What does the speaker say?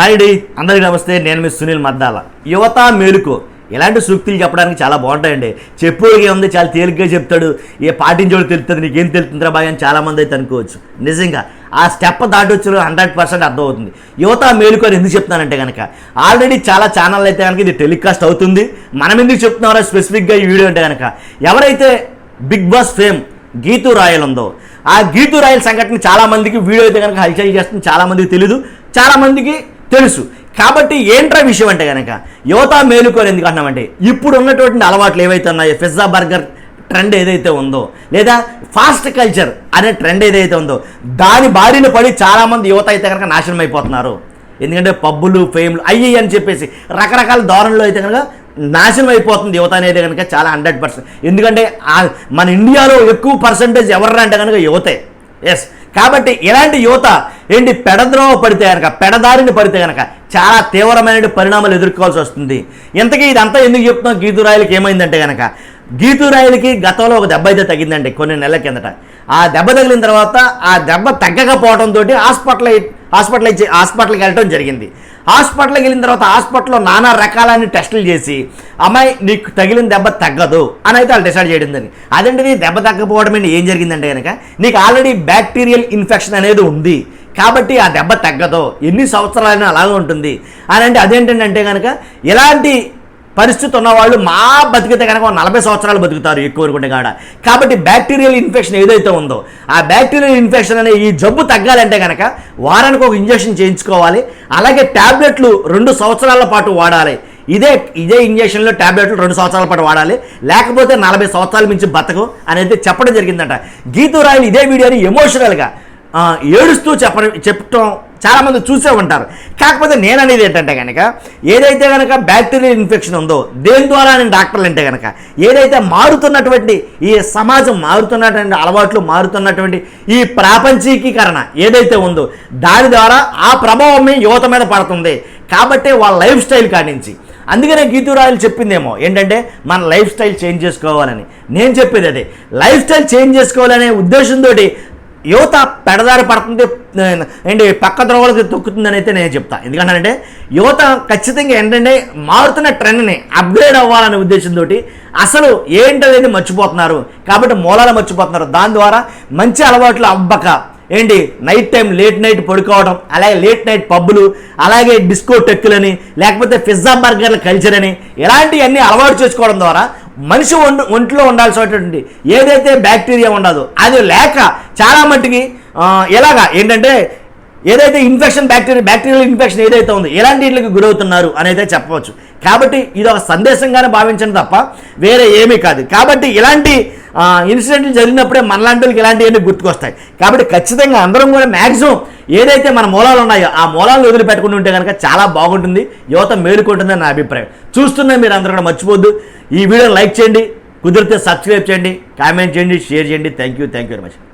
Hi D. అందరికీ నమస్తే నేను మీ సునీల్ మద్దాల. యువత మేలుకో. ఇలాంటి సూక్తులు చెప్పడానికి చాలా బాగుంటాయండి. చెప్పుడికి ఉంది చాలా తేలిగ్గా చెప్తాడు. ఏ పాటించోడు తెలుస్తుంది నీకేం తెలుస్తుందిరా బాగా అని చాలామంది అయితే అనుకోవచ్చు. నిజంగా ఆ స్టెప్ దాటి హండ్రెడ్ పర్సెంట్ అర్థమవుతుంది. యువత మేలుకో అని ఎందుకు చెప్తున్నానంటే కనుక ఆల్రెడీ చాలా ఛానల్ అయితే కనుక ఇది టెలికాస్ట్ అవుతుంది. మనం ఎందుకు చెప్తున్నారో స్పెసిఫిక్గా ఈ వీడియో అంటే కనుక ఎవరైతే big boss fame Geethu Royal ఉందో ఆ గీతు రాయల్ సంఘటన చాలా మందికి వీడియో అయితే కనుక హల్చల్ చేస్తుంది చాలామందికి తెలియదు తెలీదు తెలుసు. కాబట్టి ఏంట్రా విషయం అంటే కనుక యువత మేలుకోని ఎందుకు అన్నామంటే ఇప్పుడు ఉన్నటువంటి అలవాట్లు ఏవైతే ఉన్నాయో పిజ్జా బర్గర్ ట్రెండ్ ఏదైతే ఉందో లేదా ఫాస్ట్ కల్చర్ అనే ట్రెండ్ ఏదైతే ఉందో దాని బారిన పడి చాలామంది యువత అయితే కనుక నాశనం అయిపోతున్నారు. ఎందుకంటే పబ్బులు ఫేమ్లు అయ్యి అని చెప్పేసి రకరకాల ధోరణిలో అయితే కనుక నాశనం అయిపోతుంది యువత అనేది కనుక చాలా హండ్రెడ్ పర్సెంట్. ఎందుకంటే మన ఇండియాలో ఎక్కువ పర్సంటేజ్ ఎవరు అంటే కనుక యువతే. ఎస్ కాబట్టి ఇలాంటి యువత ఏంటి పెడద్రోవ పడితే కనుక పెడదారిని పడితే కనుక చాలా తీవ్రమైన పరిణామాలు ఎదుర్కోవాల్సి వస్తుంది. ఇంతకీ ఇదంతా ఎందుకు చెప్తున్నాం గీతురాయలకి ఏమైందంటే కనుక గీతురాయలకి గతంలో ఒక దెబ్బ అయితే తగ్గిందండి కొన్ని నెలల కిందట. ఆ దెబ్బ తగిలిన తర్వాత ఆ దెబ్బ తగ్గకపోవడంతో హాస్పిటల్ హాస్పిటల్ హాస్పిటల్కి వెళ్ళడం జరిగింది. హాస్పిటల్కి వెళ్ళిన తర్వాత హాస్పిటల్లో నానా రకాలైన టెస్టులు చేసి అమ్మాయి నీకు తగిలిన దెబ్బ తగ్గదు అని అయితే వాళ్ళు డిసైడ్ చేయడం అదేంటి నీ దెబ్బ తగ్గకపోవడం ఏం జరిగిందంటే కనుక నీకు ఆల్రెడీ బ్యాక్టీరియల్ ఇన్ఫెక్షన్ అనేది ఉంది. కాబట్టి ఆ దెబ్బ తగ్గదు. ఎన్ని సంవత్సరాలైనా అలాగే ఉంటుంది. అని అంటే అదేంటంటే కనుక ఎలాంటి పరిస్థితి ఉన్నవాళ్ళు మా బతికితే కనుక నలభై సంవత్సరాలు బతుకుతారు ఎక్కువ అనుకుంటే కాడ. కాబట్టి బ్యాక్టీరియల్ ఇన్ఫెక్షన్ ఏదైతే ఉందో ఆ బ్యాక్టీరియల్ ఇన్ఫెక్షన్ అనే ఈ జబ్బు తగ్గాలంటే కనుక వారానికి ఒక ఇంజెక్షన్ చేయించుకోవాలి. అలాగే ట్యాబ్లెట్లు రెండు సంవత్సరాల పాటు వాడాలి. ఇదే ఇదే ఇంజెక్షన్లో ట్యాబ్లెట్లు రెండు సంవత్సరాల పాటు వాడాలి. లేకపోతే నలభై సంవత్సరాల మించి బతకం అనేది చెప్పడం జరిగిందంట. గీతూ రాయలు ఇదే వీడియోని ఎమోషనల్గా ఏడుస్తూ చెప్ప చెప్పటం చాలామంది చూసే ఉంటారు. కాకపోతే నేను అనేది ఏంటంటే కనుక ఏదైతే కనుక బ్యాక్టీరియల్ ఇన్ఫెక్షన్ ఉందో దేని ద్వారా నేను డాక్టర్లు అంటే కనుక ఏదైతే మారుతున్నటువంటి ఈ సమాజం మారుతున్నటువంటి అలవాట్లు మారుతున్నటువంటి ఈ ప్రాపంచీకీకరణ ఏదైతే ఉందో దాని ద్వారా ఆ ప్రభావమే యువత మీద పడుతుంది. కాబట్టి వాళ్ళ లైఫ్ స్టైల్ కానించి. అందుకనే గీతురాయలు చెప్పిందేమో ఏంటంటే మన లైఫ్ స్టైల్ చేంజ్ చేసుకోవాలని. నేను చెప్పేది అదే లైఫ్ స్టైల్ చేంజ్ చేసుకోవాలనే ఉద్దేశంతో యువత పెడదారి పడుతుంది ఏంటి పక్క ద్రోవలకు తొక్కుతుందని అయితే నేను చెప్తాను ఎందుకంటే యువత ఖచ్చితంగా ఏంటంటే మారుతున్న ట్రెండ్ని అప్గ్రేడ్ అవ్వాలనే ఉద్దేశంతో అసలు ఏంటనేది మర్చిపోతున్నారు. కాబట్టి మూలాలు మర్చిపోతున్నారు. దాని ద్వారా మంచి అలవాట్లు అవ్వక ఏంటి నైట్ టైం లేట్ నైట్ పడుకోవడం అలాగే లేట్ నైట్ పబ్బులు అలాగే డిస్కో టెక్కులని లేకపోతే పిజ్జా బర్గర్ల కల్చర్ అని ఇలాంటివన్నీ అలవాటు చేసుకోవడం ద్వారా మనిషి ఒంటి ఒంట్లో ఉండాల్సినటువంటి ఏదైతే బ్యాక్టీరియా ఉండదో అది లేక చాలా మట్టుకి ఎలాగా? ఏంటంటే ఏదైతే ఇన్ఫెక్షన్ బ్యాక్టీరియా బ్యాక్టీరియల్ ఇన్ఫెక్షన్ ఏదైతే ఉందో ఎలాంటి వీటికి గురవుతున్నారు అనేది చెప్పవచ్చు. కాబట్టి ఇది ఒక సందేశంగానే భావించండి తప్ప వేరే ఏమీ కాదు. కాబట్టి ఇలాంటి ఇన్సిడెంట్లు జరిగినప్పుడే మనలాంటి వాళ్ళకి ఇలాంటివన్నీ గుర్తుకొస్తాయి. కాబట్టి ఖచ్చితంగా అందరం కూడా మ్యాక్సిమం ఏదైతే మన మూలాలు ఉన్నాయో ఆ మూలాలను వదిలిపెట్టుకుని ఉంటే కనుక చాలా బాగుంటుంది. యువత మేలుకుంటుందని నా అభిప్రాయం. చూస్తున్న మీరు అందరూ కూడా మర్చిపోద్దు. ఈ వీడియో లైక్ చేయండి. కుదిరితే సబ్స్క్రైబ్ చేయండి. కామెంట్ చేయండి. షేర్ చేయండి. Thank you thank you very much